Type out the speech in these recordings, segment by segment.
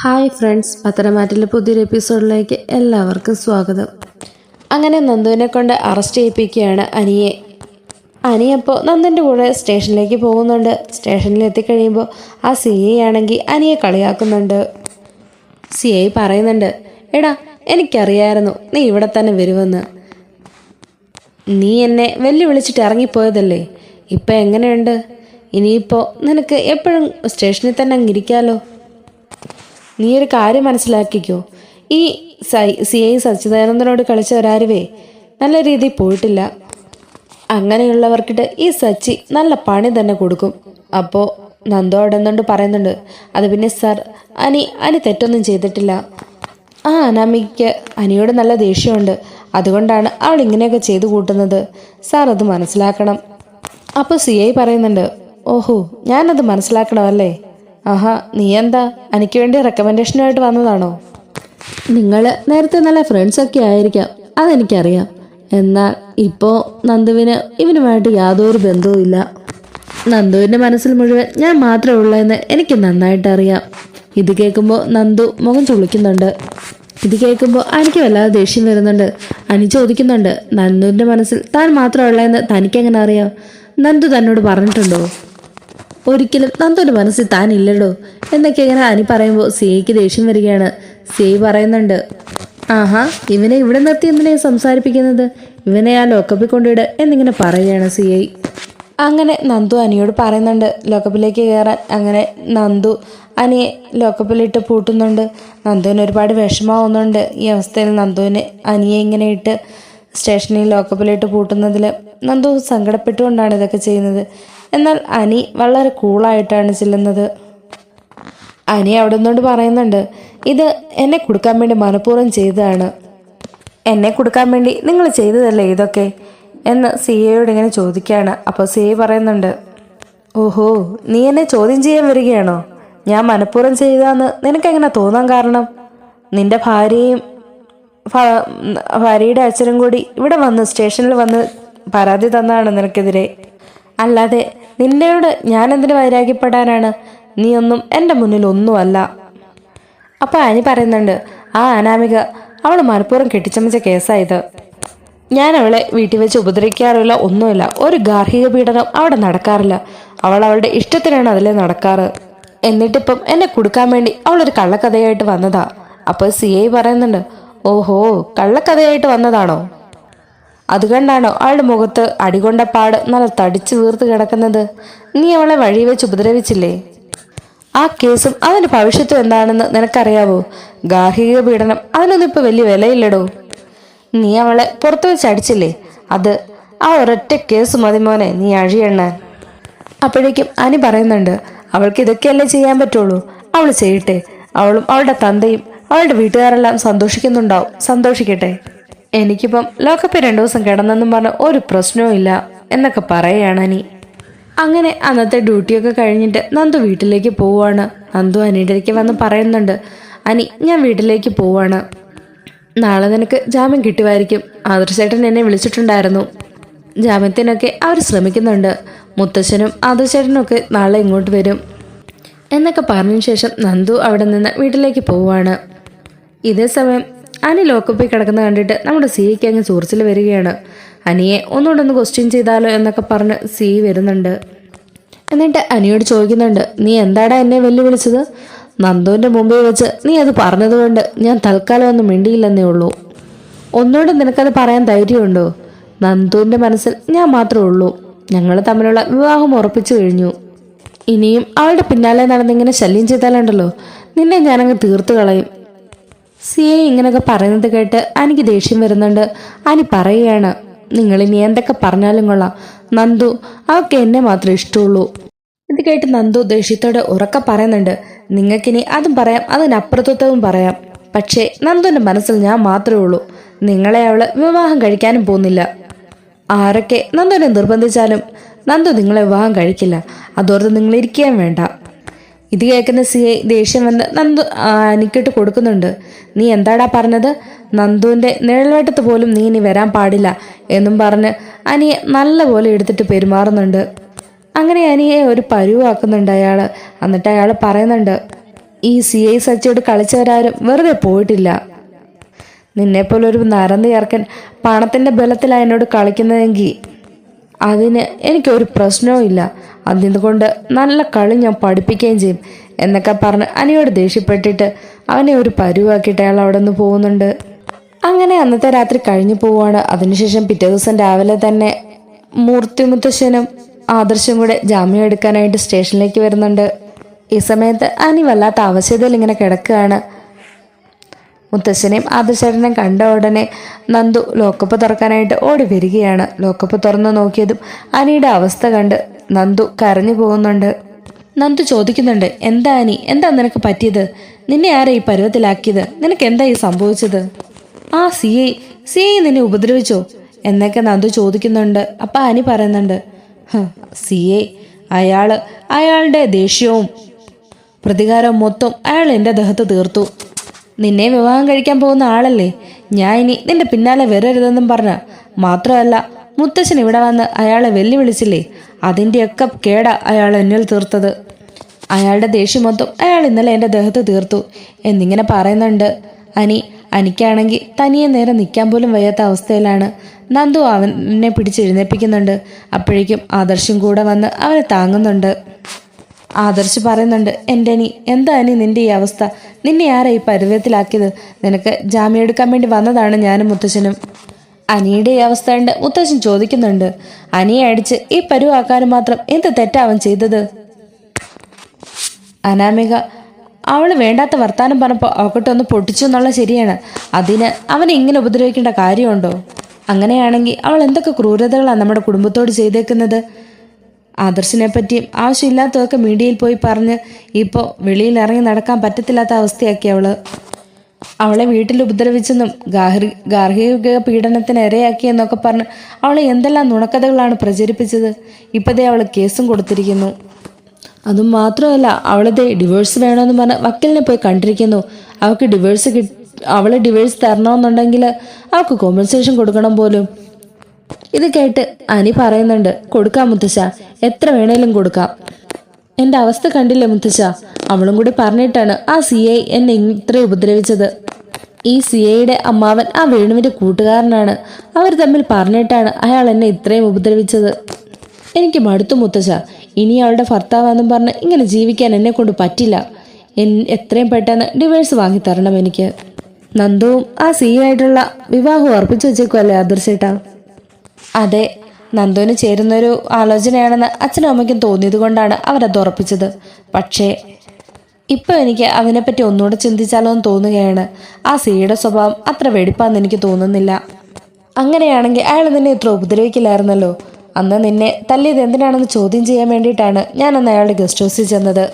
Hi friends പത്തനംമാറ്റിലെ പുതിയൊരു എപ്പിസോഡിലേക്ക് എല്ലാവർക്കും സ്വാഗതം. അങ്ങനെ നന്ദുവിനെ കൊണ്ട് അറസ്റ്റ് ചെയ്യിപ്പിക്കുകയാണ് അനിയെ. അനി അപ്പോൾ നന്ദന്റെ കൂടെ സ്റ്റേഷനിലേക്ക് പോകുന്നുണ്ട്. സ്റ്റേഷനിൽ എത്തിക്കഴിയുമ്പോൾ ആ സി ഐ ആണെങ്കിൽ അനിയെ കളിയാക്കുന്നുണ്ട്. സി ഐ പറയുന്നുണ്ട് എടാ എനിക്കറിയായിരുന്നു നീ ഇവിടെ തന്നെ വരുമെന്ന്. നീ എന്നെ വെല്ലുവിളിച്ചിട്ട് ഇറങ്ങിപ്പോയതല്ലേ? ഇപ്പം എങ്ങനെയുണ്ട്? ഇനിയിപ്പോൾ നിനക്ക് എപ്പോഴും സ്റ്റേഷനിൽ തന്നെ അങ്ങിരിക്കാലോ? നീ ഒരു കാര്യം മനസ്സിലാക്കിക്കോ. ഈ സൈ ഐ സച്ചിദാനന്ദനോട് കളിച്ചവരാരുവേ നല്ല രീതിയിൽ പോയിട്ടില്ല. അങ്ങനെയുള്ളവർക്കിട്ട് ഈ സച്ചി നല്ല പണി തന്നെ കൊടുക്കും. അപ്പോൾ നന്ദോ അവിടെ നിന്നുകൊണ്ട് പറയുന്നുണ്ട്. അത് പിന്നെ സാർ അനി അനി തെറ്റൊന്നും ചെയ്തിട്ടില്ല. ആ അനാമിക്ക് അനിയോട് നല്ല ദേഷ്യമുണ്ട്. അതുകൊണ്ടാണ് അവൾ ഇങ്ങനെയൊക്കെ ചെയ്തു കൂട്ടുന്നത്. സാർ അത് മനസ്സിലാക്കണം. അപ്പോൾ സി ഐ പറയുന്നുണ്ട് ഓഹോ ഞാനത് മനസ്സിലാക്കണമല്ലേ? ആഹാ നീ എന്താ എനിക്ക് വേണ്ടി റെക്കമെൻഡേഷനുമായിട്ട് വന്നതാണോ? നിങ്ങൾ നേരത്തെ നല്ല ഫ്രണ്ട്സ് ഫ്രണ്ട്സൊക്കെ ആയിരിക്കാം അതെനിക്കറിയാം. എന്നാൽ ഇപ്പോൾ നന്ദുവിന് ഇവനുമായിട്ട് യാതൊരു ബന്ധവും ഇല്ല. നന്ദുവിന്റെ മനസ്സിൽ മുഴുവൻ ഞാൻ മാത്രമേ ഉള്ളതെന്ന് എനിക്ക് നന്നായിട്ട് അറിയാം. ഇത് കേൾക്കുമ്പോൾ നന്ദു മുഖം ചുളിക്കുന്നുണ്ട്. ഇത് കേൾക്കുമ്പോൾ എനിക്ക് വല്ലാതെ ദേഷ്യം വരുന്നുണ്ട്. അനി ചോദിക്കുന്നുണ്ട് നന്ദുവിന്റെ മനസ്സിൽ താൻ മാത്രമേ ഉള്ളതെന്ന് തനിക്കെങ്ങനെ അറിയാം? നന്ദു തന്നോട് പറഞ്ഞിട്ടുണ്ടോ? ഒരിക്കലും നന്ദുവിന്റെ മനസ്സിൽ താൻ ഇല്ലടോ എന്നൊക്കെ ഇങ്ങനെ അനി പറയുമ്പോൾ സിയയ്ക്ക് ദേഷ്യം വരികയാണ്. സി പറയുന്നുണ്ട് ആഹാ ഇവനെ ഇവിടെ നിർത്തി എന്തിനാ സംസാരിപ്പിക്കുന്നത്? ഇവനെ ആ ലോക്കപ്പിൽ കൊണ്ടിട് എന്നിങ്ങനെ പറയുകയാണ് സി ഐ അങ്ങനെ നന്ദു അനിയോട് പറയുന്നുണ്ട് ലോക്കപ്പിലേക്ക് കയറാൻ അങ്ങനെ നന്ദു അനിയെ ലോക്കപ്പിലിട്ട് പൂട്ടുന്നുണ്ട്. നന്ദുവിന് ഒരുപാട് വിഷമാവുന്നുണ്ട് ഈ അവസ്ഥയിൽ നന്ദുവിന് അനിയെ ഇങ്ങനെ ഇട്ട് സ്റ്റേഷനിൽ ലോക്കപ്പിലിട്ട് പൂട്ടുന്നതിൽ നന്ദു സങ്കടപ്പെട്ടുകൊണ്ടാണ് ഇതൊക്കെ ചെയ്യുന്നത്. എന്നാൽ അനി വളരെ കൂളായിട്ടാണ് ചെല്ലുന്നത്. അനി അവിടെ നിന്നുകൊണ്ട് പറയുന്നുണ്ട് ഇത് എന്നെ കൊടുക്കാൻ വേണ്ടി മനഃപൂർവം ചെയ്തതാണ്. എന്നെ കൊടുക്കാൻ വേണ്ടി നിങ്ങൾ ചെയ്തതല്ലേ ഇതൊക്കെ? എന്ന് സി എയോട് ഇങ്ങനെ ചോദിക്കുകയാണ്. അപ്പോൾ സി എ പറയുന്നുണ്ട് ഓഹോ നീ എന്നെ ചോദ്യം ചെയ്യാൻ വരികയാണോ? ഞാൻ മനഃപൂർവം ചെയ്താന്ന് നിനക്കെങ്ങനെ തോന്നാൻ കാരണം? നിന്റെ ഭാര്യയും ഭാര്യയുടെ അച്ഛനും കൂടി ഇവിടെ വന്ന് സ്റ്റേഷനിൽ വന്ന് പരാതി തന്നാണ് നിനക്കെതിരെ. അല്ലാതെ നിന്നോട് ഞാൻ എന്തിനു വൈരാഗ്യപ്പെടാനാണ്? നീ ഒന്നും എന്റെ മുന്നിൽ ഒന്നുമല്ല. അപ്പൊ അനി പറയുന്നുണ്ട് ആ അനാമിക അവൾ മനഃപൂർവം കെട്ടിച്ചമച്ച കേസായത് ഞാൻ അവളെ വീട്ടിൽ വെച്ച് ഉപദ്രവിക്കാറില്ല ഒന്നുമില്ല ഒരു ഗാർഹിക പീഡനം അവിടെ നടക്കാറില്ല. അവൾ അവളുടെ ഇഷ്ടത്തിനാണ് അതിലെ നടക്കാറ്. എന്നിട്ടിപ്പം എന്നെ കൊടുക്കാൻ വേണ്ടി അവളൊരു കള്ളക്കഥയായിട്ട് വന്നതാ. അപ്പോൾ സി ഐ പറയുന്നുണ്ട് ഓഹോ കള്ളക്കഥയായിട്ട് വന്നതാണോ? അതുകൊണ്ടാണോ അവളുടെ മുഖത്ത് അടികൊണ്ട പാട് നല്ല തടിച്ചു വീർത്ത് കിടക്കുന്നത്. നീ അവളെ വഴി വെച്ച് ഉപദ്രവിച്ചില്ലേ? ആ കേസും അതിന്റെ ഭവിഷ്യത്തും എന്താണെന്ന് നിനക്കറിയാവോ? ഗാർഹിക പീഡനം അതിനൊന്നും ഇപ്പൊ വലിയ വിലയില്ലടോ. നീ അവളെ പുറത്തു വെച്ച് അടിച്ചില്ലേ? അത് ആ ഒരൊറ്റ കേസ് മതി മോനെ നീ അഴിയെണ്ണാൻ. അപ്പോഴേക്കും അനി പറയുന്നുണ്ട് അവൾക്ക് ഇതൊക്കെയല്ലേ ചെയ്യാൻ പറ്റുള്ളൂ? അവൾ ചെയ്യട്ടെ. അവളും അവളുടെ തന്തയും അവളുടെ വീട്ടുകാരെല്ലാം സന്തോഷിക്കുന്നുണ്ടാവും. സന്തോഷിക്കട്ടെ. എനിക്കിപ്പം ലോക്കപ്പിൽ രണ്ടു ദിവസം കിടന്നെന്നും പറഞ്ഞ ഒരു പ്രശ്നവും ഇല്ല എന്നൊക്കെ പറയുകയാണ് അനി. അങ്ങനെ അന്നത്തെ ഡ്യൂട്ടിയൊക്കെ കഴിഞ്ഞിട്ട് നന്ദു വീട്ടിലേക്ക് പോവാണ്. നന്ദു അനിയുടെ അടുത്തേക്ക് വന്ന് പറയുന്നുണ്ട് അനി ഞാൻ വീട്ടിലേക്ക് പോവാണ്. നാളെ നിനക്ക് ജാമ്യം കിട്ടുമായിരിക്കും. ആദർശേട്ടൻ എന്നെ വിളിച്ചിട്ടുണ്ടായിരുന്നു. ജാമ്യത്തിനൊക്കെ അവർ ശ്രമിക്കുന്നുണ്ട്. മുത്തശ്ശനും ആദർശേട്ടനും ഒക്കെ നാളെ ഇങ്ങോട്ട് വരും. എന്നൊക്കെ പറഞ്ഞ ശേഷം നന്ദു അവിടെ നിന്ന് വീട്ടിലേക്ക് പോവാണ്. ഇതേ സമയം അനി ലോക്കപ്പിൽ കിടക്കുന്ന കണ്ടിട്ട് നമ്മുടെ സിയ്ക്ക് അങ്ങ് ചൂർച്ചിൽ വരികയാണ്. അനിയെ ഒന്നുകൊണ്ടൊന്ന് ക്വസ്റ്റ്യൻ ചെയ്താലോ എന്നൊക്കെ പറഞ്ഞ് സി വരുന്നുണ്ട്. എന്നിട്ട് അനിയോട് ചോദിക്കുന്നുണ്ട് നീ എന്താടാ എന്നെ വെല്ലുവിളിച്ചത്? നന്ദുവിന്റെ മുമ്പിൽ വെച്ച് നീ അത് പറഞ്ഞതുകൊണ്ട് ഞാൻ തൽക്കാലം ഒന്നും മിണ്ടിയില്ലെന്നേ ഉള്ളൂ. ഒന്നുകൂടെ നിനക്കത് പറയാൻ ധൈര്യമുണ്ടോ? നന്ദുവിന്റെ മനസ്സിൽ ഞാൻ മാത്രമേ ഉള്ളൂ. ഞങ്ങൾ തമ്മിലുള്ള വിവാഹം ഉറപ്പിച്ചു കഴിഞ്ഞു. ഇനിയും അവളുടെ പിന്നാലെ നടന്നിങ്ങനെ ശല്യം ചെയ്താലുണ്ടല്ലോ. നിന്നെ ഞാനങ്ങ് തീർത്തു കളയും. സി എ ഇങ്ങനെയൊക്കെ പറയുന്നത് കേട്ട് എനിക്ക് ദേഷ്യം വരുന്നുണ്ട്. അനി പറയുകയാണ് നിങ്ങൾ ഇനി എന്തൊക്കെ പറഞ്ഞാലും കൊള്ളാം. നന്ദു അവൾക്ക് എന്നെ മാത്രമേ ഇഷ്ടമുള്ളൂ. ഇത് കേട്ട് നന്ദു ദേഷ്യത്തോടെ ഉറക്കെ പറയുന്നുണ്ട് നിങ്ങൾക്കിനി അതും പറയാം അതിനപ്പുറത്തത്വവും പറയാം. പക്ഷേ നന്ദുവിന്റെ മനസ്സിൽ ഞാൻ മാത്രമേ ഉള്ളൂ. നിങ്ങളെ അവൾ വിവാഹം കഴിക്കാനും പോകുന്നില്ല. ആരൊക്കെ നന്ദുവിനെ നിർബന്ധിച്ചാലും നന്ദു നിങ്ങളെ വിവാഹം കഴിക്കില്ല. അതോർത്ത് നിങ്ങൾ ഇരിക്കുകയും വേണ്ട. ഇത് കേൾക്കുന്ന സി ഐ ദേഷ്യം വന്ന് നന്ദു എനിക്കിട്ട് കൊടുക്കുന്നുണ്ട്. നീ എന്താടാ പറഞ്ഞത്? നന്ദുവിന്റെ നിഴൽവേട്ടത്ത് പോലും നീ ഇനി വരാൻ പാടില്ല എന്നും പറഞ്ഞ് അനിയെ നല്ലപോലെ എടുത്തിട്ട് പെരുമാറുന്നുണ്ട്. അങ്ങനെ അനിയെ ഒരു പരുവാക്കുന്നുണ്ട് അയാൾ എന്നിട്ട് അയാൾ പറയുന്നുണ്ട് ഈ സി ഐ സച്ചിയോട് കളിച്ചവരാരും വെറുതെ പോയിട്ടില്ല. നിന്നെപ്പോലൊരു നരന്തി ഇറക്കൻ പണത്തിന്റെ ബലത്തിലാണ് എന്നോട് കളിക്കുന്നതെങ്കിൽ അതിന് എനിക്കൊരു പ്രശ്നവും ഇല്ല. അതുകൊണ്ട് നല്ല കളി ഞാൻ പഠിപ്പിക്കുകയും ചെയ്യും. എന്നൊക്കെ പറഞ്ഞ് അനിയോട് ദേഷ്യപ്പെട്ടിട്ട് അവനെ ഒരു പരുവാക്കിയിട്ട് അയാൾ അവിടെ നിന്ന് പോകുന്നുണ്ട്. അങ്ങനെ അന്നത്തെ രാത്രി കഴിഞ്ഞു പോവുകയാണ്. അതിനുശേഷം പിറ്റേ ദിവസം രാവിലെ തന്നെ മൂർത്തി മുത്തശ്ശനും ആദർശം കൂടെ ജാമ്യം എടുക്കാനായിട്ട് സ്റ്റേഷനിലേക്ക് വരുന്നുണ്ട്. ഈ സമയത്ത് അനി വല്ലാത്ത അവശതയിൽ ഇങ്ങനെ കിടക്കുകയാണ്. മുത്തശ്ശനെയും ആദർശേട്ടനെയും കണ്ട ഉടനെ നന്ദു ലോക്കപ്പ് തുറക്കാനായിട്ട് ഓടി വരികയാണ്. ലോക്കപ്പ് തുറന്നു നോക്കിയതും അനിയുടെ അവസ്ഥ കണ്ട് നന്ദു കരഞ്ഞു പോകുന്നുണ്ട്. നന്ദു ചോദിക്കുന്നുണ്ട് എന്താ അനി? എന്താ നിനക്ക് പറ്റിയത്? നിന്നെ ആരാ ഈ പരുവത്തിലാക്കിയത്? നിനക്ക് എന്താ ഈ സംഭവിച്ചത്? ആ സി ഐ. സി ഐ നിന്നെ ഉപദ്രവിച്ചോ? എന്നൊക്കെ നന്ദു ചോദിക്കുന്നുണ്ട്. അപ്പം അനി പറയുന്നുണ്ട് സി ഐ. അയാൾ അയാളുടെ ദേഷ്യവും പ്രതികാരം മൊത്തം അയാൾ എന്റെ ദേഹത്ത് തീർത്തു. നിന്നെ വിവാഹം കഴിക്കാൻ പോകുന്ന ആളല്ലേ? ഞാൻ ഇനി നിന്റെ പിന്നാലെ വരരുതെന്നും പറഞ്ഞ. മാത്രമല്ല മുത്തശ്ശൻ ഇവിടെ വന്ന് അയാളെ വെല്ലുവിളിച്ചില്ലേ? അതിന്റെയൊക്കെ കേട അയാൾ എന്നിൽ തീർത്തത്. അയാളുടെ ദേഷ്യം മൊത്തം അയാൾ ഇന്നലെ എന്റെ ദേഹത്ത് തീർത്തു. എന്നിങ്ങനെ പറയുന്നുണ്ട്. അനി അനിക്കാണെങ്കിൽ തനിയെ നേരെ നിൽക്കാൻ പോലും വയ്യാത്ത അവസ്ഥയിലാണ്. നന്ദു അവനെ പിടിച്ചെഴുന്നേൽപ്പിക്കുന്നുണ്ട് അപ്പോഴേക്കും ആദർശം കൂടെ വന്ന് അവനെ താങ്ങുന്നുണ്ട്. ആദർശ് പറയുന്നുണ്ട് എന്റെ അനി എന്താ അനി നിന്റെ ഈ അവസ്ഥ? നിന്നെ ആരാ ഈ പരുവത്തിലാക്കിയത്? നിനക്ക് ജാമ്യം എടുക്കാൻ വേണ്ടി വന്നതാണ് ഞാനും മുത്തശ്ശനും. അനിയുടെ ഈ അവസ്ഥ കണ്ട് മുത്തശ്ശൻ ചോദിക്കുന്നുണ്ട് അനിയെ അടിച്ച് ഈ പരുവാക്കാനും മാത്രം എന്ത് തെറ്റാ അവൻ ചെയ്തത്? അനാമിക അവൾ വേണ്ടാത്ത വർത്താനം പറഞ്ഞപ്പോൾ അവക്കൊട്ടൊന്ന് പൊട്ടിച്ചു എന്നുള്ള ശരിയാണ്. അതിന് അവനെ ഇങ്ങനെ ഉപദ്രവിക്കേണ്ട കാര്യമുണ്ടോ? അങ്ങനെയാണെങ്കിൽ അവൾ എന്തൊക്കെ ക്രൂരതകളാണ് നമ്മുടെ കുടുംബത്തോട് ചെയ്തേക്കുന്നത്? ആദർശിനെ പറ്റിയും ആവശ്യമില്ലാത്തതൊക്കെ മീഡിയയിൽ പോയി പറഞ്ഞ് ഇപ്പോൾ വെളിയിൽ ഇറങ്ങി നടക്കാൻ പറ്റത്തില്ലാത്ത അവസ്ഥയാക്കി അവൾ. അവളെ വീട്ടിൽ ഉപദ്രവിച്ചെന്നും ഗാർഹി ഗാർഹിക പീഡനത്തിന് ഇരയാക്കിയെന്നൊക്കെ പറഞ്ഞ് അവളെ എന്തെല്ലാം നുണക്കഥകളാണ് പ്രചരിപ്പിച്ചത്. ഇപ്പതേ അവൾ കേസും കൊടുത്തിരിക്കുന്നു. അതും മാത്രമല്ല അവളത് ഡിവോഴ്സ് വേണമെന്ന് പറഞ്ഞ് വക്കീലിനെ പോയി കണ്ടിരിക്കുന്നു. അവൾക്ക് ഡിവോഴ്സ് കി അവളെ ഡിവോഴ്സ് തരണമെന്നുണ്ടെങ്കിൽ അവൾക്ക് കോമ്പൻസേഷൻ കൊടുക്കണം പോലും. ഇത് കേട്ട് അനി പറയുന്നുണ്ട് കൊടുക്കാം മുത്തശ്ശ. എത്ര വേണേലും കൊടുക്കാം. എന്റെ അവസ്ഥ കണ്ടില്ലേ മുത്തശ്ശ? അവളും കൂടി പറഞ്ഞിട്ടാണ് ആ സി ഐ എന്നെ ഇത്ര ഉപദ്രവിച്ചത്. ഈ സി ഐയുടെ അമ്മാവൻ ആ വേണുവിന്റെ കൂട്ടുകാരനാണ്. അവർ തമ്മിൽ പറഞ്ഞിട്ടാണ് അയാൾ എന്നെ ഇത്രയും ഉപദ്രവിച്ചത്. എനിക്ക് മടുത്തു മുത്തശ്ശ. ഇനി അവളുടെ ഭർത്താവാന്നും പറഞ്ഞ് ഇങ്ങനെ ജീവിക്കാൻ എന്നെ കൊണ്ട് പറ്റില്ല. എൻ എത്രയും പെട്ടെന്ന് ഡിവേഴ്സ് വാങ്ങി തരണം എനിക്ക്. നന്ദുവും ആ സി ആയിട്ടുള്ള വിവാഹം ഉറപ്പിച്ചു വെച്ചേക്കുമല്ലേ ആദർശേട്ടാ അതെ നന്ദുവിന് ചേരുന്നൊരു ആലോചനയാണെന്ന് അച്ഛനും അമ്മയ്ക്കും തോന്നിയത് കൊണ്ടാണ് അവരത് ഉറപ്പിച്ചത്. പക്ഷേ ഇപ്പം എനിക്ക് അവനെപ്പറ്റി ഒന്നുകൂടെ ചിന്തിച്ചാലോ എന്ന് തോന്നുകയാണ്. ആ സിയുടെ സ്വഭാവം അത്ര വെടിപ്പാന്ന് എനിക്ക് തോന്നുന്നില്ല. അങ്ങനെയാണെങ്കിൽ അയാൾ നിന്നെ ഇത്ര ഉപദ്രവിക്കില്ലായിരുന്നല്ലോ. അന്ന് നിന്നെ തല്ലിയത് എന്തിനാണെന്ന് ചോദ്യം ചെയ്യാൻ വേണ്ടിയിട്ടാണ് ഞാൻ അന്ന് അയാളുടെ ഗസ്റ്റ് ഹൗസിൽ ചെന്നത്.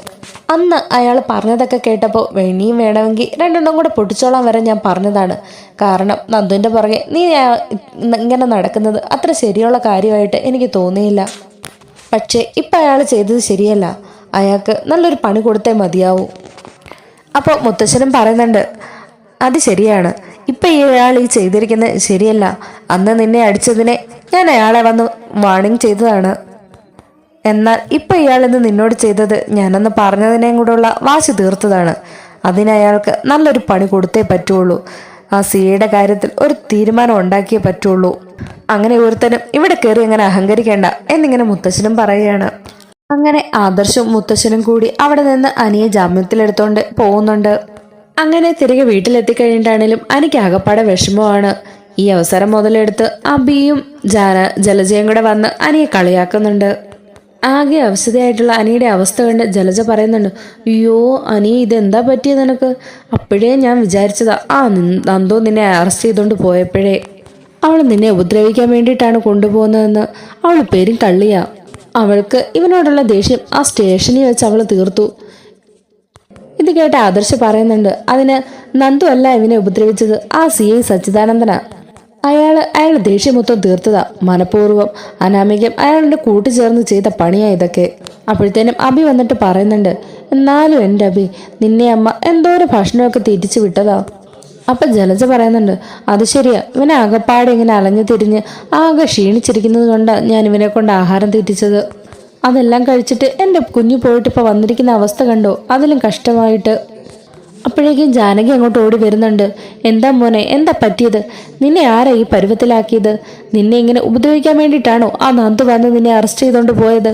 അന്ന് അയാൾ പറഞ്ഞതൊക്കെ കേട്ടപ്പോൾ വെണിയും വേണമെങ്കിൽ രണ്ടെണ്ണം കൂടെ പൊട്ടിച്ചോളാൻ വരെ ഞാൻ പറഞ്ഞതാണ്. കാരണം നന്ദുവിന്റെ പുറകെ നീ ഇങ്ങനെ നടക്കുന്നത് അത്ര ശരിയുള്ള കാര്യമായിട്ട് എനിക്ക് തോന്നിയില്ല. പക്ഷേ ഇപ്പം അയാൾ ചെയ്തത് ശരിയല്ല. അയാൾക്ക് നല്ലൊരു പണി കൊടുത്തേ മതിയാവൂ. അപ്പോൾ മുത്തശ്ശനും പറയുന്നുണ്ട് അത് ശരിയാണ്. ഇപ്പം ഈ അയാൾ ഈ ചെയ്തിരിക്കുന്നത് ശരിയല്ല. അന്ന് നിന്നെ അടിച്ചതിനെ ഞാൻ അയാളെ വന്ന് വാണിംഗ് ചെയ്തതാണ്. എന്നാൽ ഇപ്പം ഇയാളിന്ന് നിന്നോട് ചെയ്തത് ഞാനന്ന് പറഞ്ഞതിനേയും കൂടെയുള്ള വാശി തീർത്തതാണ്. അതിനയാൾക്ക് നല്ലൊരു പണി കൊടുത്തേ പറ്റുള്ളൂ. ആ സിയുടെ കാര്യത്തിൽ ഒരു തീരുമാനം ഉണ്ടാക്കിയേ പറ്റുള്ളൂ. അങ്ങനെ ഒരുത്തനും ഇവിടെ കയറി അങ്ങനെ അഹങ്കരിക്കേണ്ട എന്നിങ്ങനെ മുത്തശ്ശനും പറയുകയാണ്. അങ്ങനെ ആദർശവും മുത്തശ്ശനും കൂടി അവിടെ നിന്ന് അനിയെ ജാമ്യത്തിലെടുത്തോണ്ട് പോകുന്നുണ്ട്. അങ്ങനെ തിരികെ വീട്ടിലെത്തിക്കഴിഞ്ഞിട്ടാണേലും അനിക്ക് ആകപ്പാടെ വിഷമമാണ്. ഈ അവസരം മുതലെടുത്ത് അബിയും ജാന ജലജയും കൂടെ വന്ന് അനിയെ കളിയാക്കുന്നുണ്ട്. ആകെ അവശതയായിട്ടുള്ള അനിയുടെ അവസ്ഥ കണ്ട് ജലജ പറയുന്നുണ്ട് അയ്യോ അനി ഇതെന്താ പറ്റിയത് നിനക്ക്? അപ്പോഴേ ഞാൻ വിചാരിച്ചതാ ആ നന്ദോ നിന്നെ അറസ്റ്റ് ചെയ്തുകൊണ്ട് പോയപ്പോഴേ. അവൾ നിന്നെ ഉപദ്രവിക്കാൻ വേണ്ടിയിട്ടാണ് കൊണ്ടുപോകുന്നതെന്ന് അവൾ പേരും കള്ളിയാ അവൾക്ക് ഇവനോടുള്ള ദേഷ്യം ആ സ്റ്റേഷനിൽ വെച്ച് അവൾ തീർത്തു. ഇത് കേട്ട് ആദർശ് പറയുന്നുണ്ട് അതിന് നന്ദു അല്ല ഇവനെ ഉപദ്രവിച്ചത് ആ സി ഐ സച്ചിദാനന്ദനാ. അയാൾ ദേഷ്യം മൊത്തം തീർത്തതാ. മനഃപൂർവം അനാമികം അയാളുടെ കൂട്ടുചേർന്ന് ചെയ്ത പണിയാ ഇതൊക്കെ. അപ്പോഴത്തേനും അഭി വന്നിട്ട് പറയുന്നുണ്ട് എന്നാലും എന്റെ അഭി നിന്നെ അമ്മ എന്തോരം ഭക്ഷണമൊക്കെ തിരിച്ചു വിട്ടതാ. അപ്പൊ ജലജ പറയുന്നുണ്ട് അത് ശരിയാ. ഇവനെ ആകപ്പാടെ ഇങ്ങനെ അലഞ്ഞു തിരിഞ്ഞ് ആകെ ക്ഷീണിച്ചിരിക്കുന്നത് കൊണ്ടാ ഞാൻ ഇവനെ കൊണ്ട് ആഹാരം തീറ്റിച്ചത് അതെല്ലാം കഴിച്ചിട്ട് എന്റെ കുഞ്ഞു പോയിട്ട് ഇപ്പോൾ വന്നിരിക്കുന്ന അവസ്ഥ കണ്ടോ? അതിലും കഷ്ടമായിട്ട്. അപ്പോഴേക്കും ജാനകി അങ്ങോട്ട് ഓടി വരുന്നുണ്ട്. എന്താ മോനെ എന്താ പറ്റിയത്? നിന്നെ ആരാ ഈ പരുവത്തിലാക്കിയത്? നിന്നെ ഇങ്ങനെ ഉപദ്രവിക്കാൻ വേണ്ടിയിട്ടാണോ ആ നന്ദു വന്ന് നിന്നെ അറസ്റ്റ് ചെയ്തുകൊണ്ട് പോയത്?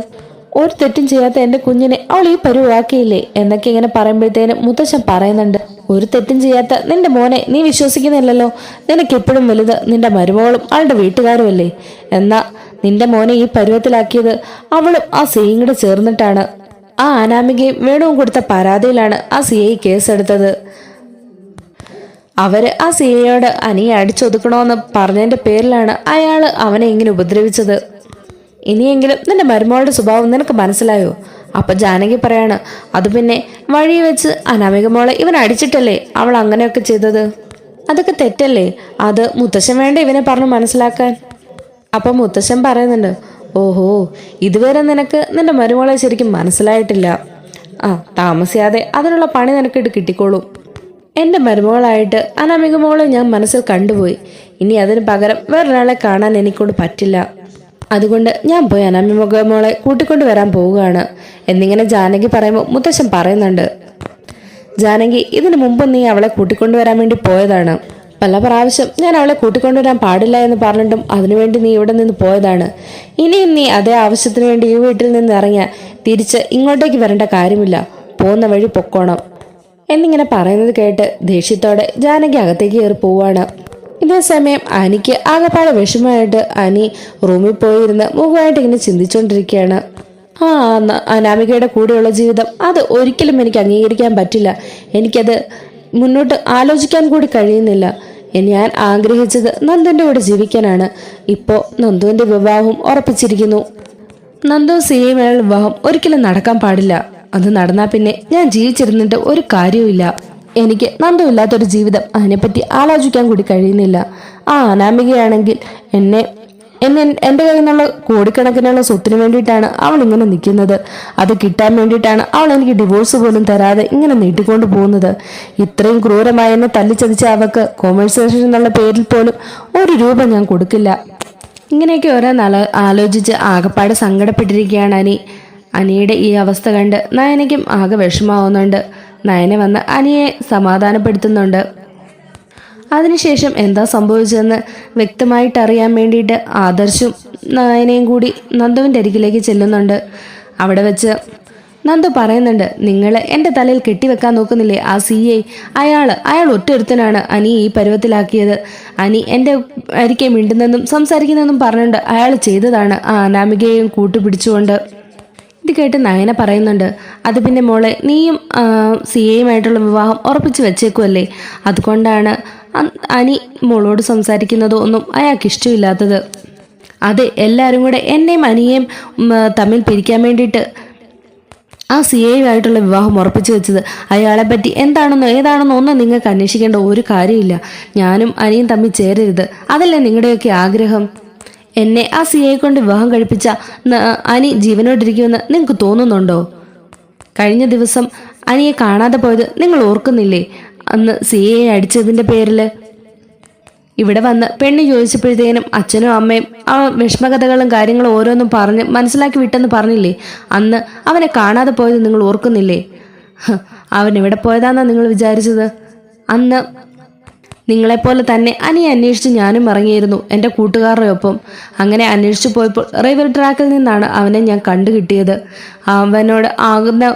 ഒരു തെറ്റും ചെയ്യാത്ത എന്റെ കുഞ്ഞിനെ അവൾ ഈ പരുവാക്കിയില്ലേ? എന്നൊക്കെ ഇങ്ങനെ പറയുമ്പോഴത്തേനും മുത്തശ്ശൻ പറയുന്നുണ്ട്. ഒരു തെറ്റും ചെയ്യാത്ത നിന്റെ മോനെ നീ വിശ്വസിക്കുന്നില്ലല്ലോ. നിനക്ക് എപ്പോഴും വലുത് നിന്റെ മരുമകളും അവളുടെ വീട്ടുകാരും അല്ലേ? എന്നാ നിന്റെ മോനെ ഈ പരുവത്തിലാക്കിയത് അവളും ആ സീയും കൂടെ ചേർന്നിട്ടാണ്. ആ അനാമികയും വേണുവും കൊടുത്ത പരാതിയിലാണ് ആ സി ഐ കേസെടുത്തത്. അവർ ആ സി ഐയോട് അനിയെ അടിച്ചൊതുക്കണമെന്ന് പറഞ്ഞതിന്റെ പേരിലാണ് അയാൾ അവനെ ഇങ്ങനെ ഉപദ്രവിച്ചത്. ഇനിയെങ്കിലും നിന്റെ മരുമകളുടെ സ്വഭാവം നിനക്ക് മനസ്സിലായോ? അപ്പൊ ജാനകി പറയാണ് അത് പിന്നെ വഴി വെച്ച് അനാമിക മോളെ ഇവൻ അടിച്ചിട്ടല്ലേ അവൾ അങ്ങനെയൊക്കെ ചെയ്തത്? അതൊക്കെ തെറ്റല്ലേ? അത് മുത്തശ്ശൻ വേണ്ട ഇവനെ പറഞ്ഞു മനസ്സിലാക്കാൻ. അപ്പൊ മുത്തശ്ശൻ പറയുന്നുണ്ട് ഓഹോ ഇതുവരെ നിനക്ക് നിന്റെ മരുമോളെ ശരിക്കും മനസ്സിലായിട്ടില്ല. ആ താമസിയാതെ അതിനുള്ള പണി നിനക്കിട്ട് കിട്ടിക്കോളും. എന്റെ മരുമകളായിട്ട് അനാമിക മോളെ ഞാൻ മനസ്സിൽ കണ്ടുപോയി. ഇനി അതിന് പകരം വേറൊരാളെ കാണാൻ എനിക്കൊണ്ട് പറ്റില്ല. അതുകൊണ്ട് ഞാൻ പോയി അനാമിക മോളെ കൂട്ടിക്കൊണ്ട് വരാൻ പോവുകയാണ്. എന്നിങ്ങനെ ജാനകി പറയുമ്പോൾ മുത്തശ്ശൻ പറയുന്നുണ്ട് ജാനകി ഇതിനു മുമ്പ് നീ അവളെ കൂട്ടിക്കൊണ്ടുവരാൻ വേണ്ടി പോയതാണ്. പല പ്രാവശ്യം ഞാൻ അവളെ കൂട്ടിക്കൊണ്ടുവരാൻ പാടില്ല എന്ന് പറഞ്ഞിട്ടും അതിനുവേണ്ടി നീ ഇവിടെ നിന്ന് പോയതാണ്. ഇനിയും നീ അതേ ആവശ്യത്തിന് വേണ്ടി ഈ വീട്ടിൽ നിന്ന് ഇറങ്ങിയ തിരിച്ച് ഇങ്ങോട്ടേക്ക് വരേണ്ട കാര്യമില്ല. പോകുന്ന വഴി പൊക്കോണം. എന്നിങ്ങനെ പറയുന്നത് കേട്ട് ദേഷ്യത്തോടെ ജാനകി അകത്തേക്ക് കയറി പോവാണ് ഇതേ സമയം അനിക്ക് ആകെപ്പാടെ വിഷമമായിട്ട് അനി റൂമിൽ പോയിരുന്ന് മുഖമായിട്ട് ഇങ്ങനെ ചിന്തിച്ചുകൊണ്ടിരിക്കുകയാണ് ആ അനാമികയുടെ കൂടെയുള്ള ജീവിതം അത് ഒരിക്കലും എനിക്ക് അംഗീകരിക്കാൻ പറ്റില്ല. എനിക്കത് മുന്നോട്ട് ആലോചിക്കാൻ കൂടി കഴിയുന്നില്ല. ഞാൻ ആഗ്രഹിച്ചത് നന്ദുവിന്റെ കൂടെ ജീവിക്കാനാണ്. ഇപ്പോൾ നന്ദുവിന്റെ വിവാഹവും ഉറപ്പിച്ചിരിക്കുന്നു. നന്ദു സിനിമയുടെ വിവാഹം ഒരിക്കലും നടക്കാൻ പാടില്ല. അത് നടന്നാൽ പിന്നെ ഞാൻ ജീവിച്ചിരുന്നിട്ട് ഒരു കാര്യവുമില്ല എനിക്ക് നന്ദു ഇല്ലാത്തൊരു ജീവിതം അതിനെപ്പറ്റി ആലോചിക്കാൻ കൂടി കഴിയുന്നില്ല. ആ അനാമികയാണെങ്കിൽ എന്നെ എന്നെ എന്റെ കയ്യിൽ നിന്നുള്ള കോടിക്കണക്കിനുള്ള സ്വത്തിന് വേണ്ടിയിട്ടാണ് അവൾ ഇങ്ങനെ നിൽക്കുന്നത്. അത് കിട്ടാൻ വേണ്ടിയിട്ടാണ് അവൾ എനിക്ക് ഡിവോഴ്സ് പോലും തരാതെ ഇങ്ങനെ നീട്ടിക്കൊണ്ട് പോകുന്നത്. ഇത്രയും ക്രൂരമായി എന്നെ തല്ലിച്ചതിച്ച അവക്ക് കോമേഴ്സേഷൻ എന്നുള്ള പേരിൽ പോലും ഒരു രൂപ ഞാൻ കൊടുക്കില്ല. ഇങ്ങനെയൊക്കെ ഓരോന്ന് ആലോചിച്ച് ആകപ്പാട് സങ്കടപ്പെട്ടിരിക്കുകയാണ് അനി. അനിയുടെ ഈ അവസ്ഥ കണ്ട് നയനയ്ക്കും ആകെ വിഷമാവുന്നുണ്ട് നയന വന്ന് അനിയെ സമാധാനപ്പെടുത്തുന്നുണ്ട്. അതിനുശേഷം എന്താ സംഭവിച്ചതെന്ന് വ്യക്തമായിട്ട് അറിയാൻ വേണ്ടിയിട്ട് ആദർശും നയനയും കൂടി നന്ദുവിന്റെ അരികിലേക്ക് ചെല്ലുന്നുണ്ട്. അവിടെ വെച്ച് നന്ദു പറയുന്നുണ്ട് നിങ്ങൾ എന്റെ തലയിൽ കെട്ടിവെക്കാൻ നോക്കുന്നില്ലേ ആ സി ഐ? അയാൾ അയാൾ ഒറ്റൊരുത്തനാണ് അനി ഈ പരുവത്തിലാക്കിയത്. അനി എന്റെ അരിക്കെ മിണ്ടുന്നെന്നും സംസാരിക്കുന്നെന്നും പറഞ്ഞുണ്ട് അയാൾ ചെയ്തതാണ് ആ അനാമികയെയും കൂട്ടുപിടിച്ചുകൊണ്ട്. ഇത് കേട്ട് നയന പറയുന്നുണ്ട് അത് പിന്നെ മോളെ നീയും സി എയുമായിട്ടുള്ള വിവാഹം ഉറപ്പിച്ചു വെച്ചേക്കുമല്ലേ അതുകൊണ്ടാണ് അനി മോളോട് സംസാരിക്കുന്നതോ ഒന്നും അയാൾക്ക് ഇഷ്ടമില്ലാത്തത്. അതെ എല്ലാവരും കൂടെ എന്നെയും അനിയെയും തമ്മിൽ പിരിക്കാൻ വേണ്ടിയിട്ട് ആ സി എയുമായിട്ടുള്ള വിവാഹം ഉറപ്പിച്ചു വെച്ചത് അയാളെ പറ്റി എന്താണെന്നോ ഏതാണെന്നോ ഒന്നും നിങ്ങൾക്ക് അന്വേഷിക്കേണ്ട ഒരു കാര്യമില്ല. ഞാനും അനിയും തമ്മിൽ ചേരരുത്. അതല്ലേ നിങ്ങളുടെയൊക്കെ ആഗ്രഹം? എന്നെ ആ സി കൊണ്ട് വിവാഹം കഴിപ്പിച്ച അനി ജീവനോട്ടിരിക്കുമെന്ന് നിങ്ങൾക്ക് തോന്നുന്നുണ്ടോ? കഴിഞ്ഞ ദിവസം അനിയെ കാണാതെ പോയത് നിങ്ങൾ ഓർക്കുന്നില്ലേ? അന്ന് സി എ അടിച്ചതിന്റെ പേരിൽ ഇവിടെ വന്ന് പെണ്ണ് ചോദിച്ചപ്പോഴത്തേനും അച്ഛനും അമ്മയും ആ വിഷമകഥകളും കാര്യങ്ങളും ഓരോന്നും പറഞ്ഞ് മനസ്സിലാക്കി വിട്ടെന്ന് പറഞ്ഞില്ലേ? അന്ന് അവനെ കാണാതെ പോയത് നിങ്ങൾ ഓർക്കുന്നില്ലേ? അവൻ ഇവിടെ പോയതാന്നാ നിങ്ങൾ വിചാരിച്ചത്? അന്ന് നിങ്ങളെപ്പോലെ തന്നെ അനിയെ അന്വേഷിച്ച് ഞാനും ഇറങ്ങിയിരുന്നു എന്റെ കൂട്ടുകാരുടെ ഒപ്പം. അങ്ങനെ അന്വേഷിച്ചു പോയപ്പോൾ റെയിൽവേ ട്രാക്കിൽ നിന്നാണ് അവനെ ഞാൻ കണ്ടുകിട്ടിയത്. അവനോട് ആകുന്ന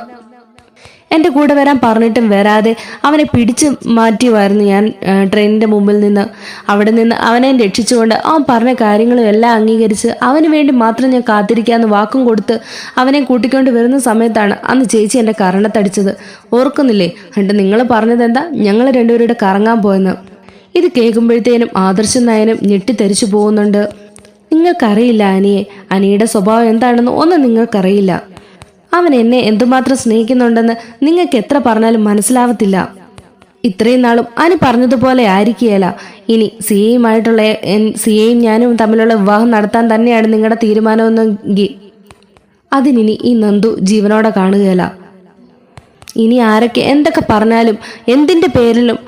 എന്റെ കൂടെ വരാൻ പറഞ്ഞിട്ടും വരാതെ അവനെ പിടിച്ച് മാറ്റിയുമായിരുന്നു ഞാൻ ട്രെയിനിന്റെ മുമ്പിൽ നിന്ന്. അവിടെ നിന്ന് അവനെ രക്ഷിച്ചുകൊണ്ട് അവൻ പറഞ്ഞ കാര്യങ്ങളും എല്ലാം അംഗീകരിച്ച് അവന് വേണ്ടി മാത്രം ഞാൻ കാത്തിരിക്കാമെന്ന് വാക്കും കൊടുത്ത് അവനെ കൂട്ടിക്കൊണ്ട് വരുന്ന സമയത്താണ് അന്ന് ചേച്ചി എന്റെ കരണത്തടിച്ചത്. ഓർക്കുന്നില്ലേ? എന്നിട്ട് നിങ്ങൾ പറഞ്ഞത് എന്താ ഞങ്ങൾ രണ്ടുപേരുടെ കറങ്ങാൻ പോയെന്ന്. ഇത് കേൾക്കുമ്പോഴത്തേനും ആദർശം നയനും തരിച്ചു പോകുന്നുണ്ട്. നിങ്ങൾക്കറിയില്ല അനിയെ. അനിയുടെ സ്വഭാവം എന്താണെന്ന് ഒന്നും നിങ്ങൾക്കറിയില്ല. അവൻ എന്നെ എന്തുമാത്രം സ്നേഹിക്കുന്നുണ്ടെന്ന് നിങ്ങൾക്ക് എത്ര പറഞ്ഞാലും മനസ്സിലാവത്തില്ല. ഇത്രയും നാളും അനു പറഞ്ഞതുപോലെ ആയിരിക്കുകയല്ല. ഇനി സി സിയയും ഞാനും തമ്മിലുള്ള വിവാഹം നടത്താൻ തന്നെയാണ് നിങ്ങളുടെ തീരുമാനമെന്നെങ്കിൽ അതിനി ഈ നന്ദു ജീവനോടെ കാണുകയില്ല. ഇനി ആരൊക്കെ എന്തൊക്കെ പറഞ്ഞാലും എന്തിന്റെ പേരിലും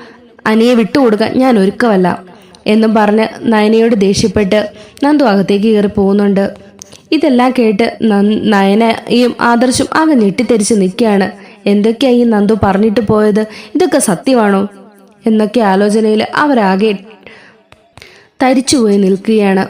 അനിയെ വിട്ടുകൊടുക്കാൻ ഞാൻ ഒരുക്കമല്ല. എന്നും പറഞ്ഞ് നയനയോട് ദേഷ്യപ്പെട്ട് നന്ദു അകത്തേക്ക് കയറി പോകുന്നുണ്ട് ഇതെല്ലാം കേട്ട് നയനയും ആദർശും ആകെ ഞെട്ടിത്തെരിച്ച് നിൽക്കുകയാണ്. എന്തൊക്കെയാ ഈ നന്ദു പറഞ്ഞിട്ട് പോയത്? ഇതൊക്കെ സത്യമാണോ? എന്നൊക്കെ ആലോചനയിൽ അവരാകെ തരിച്ചുപോയി നിൽക്കുകയാണ്.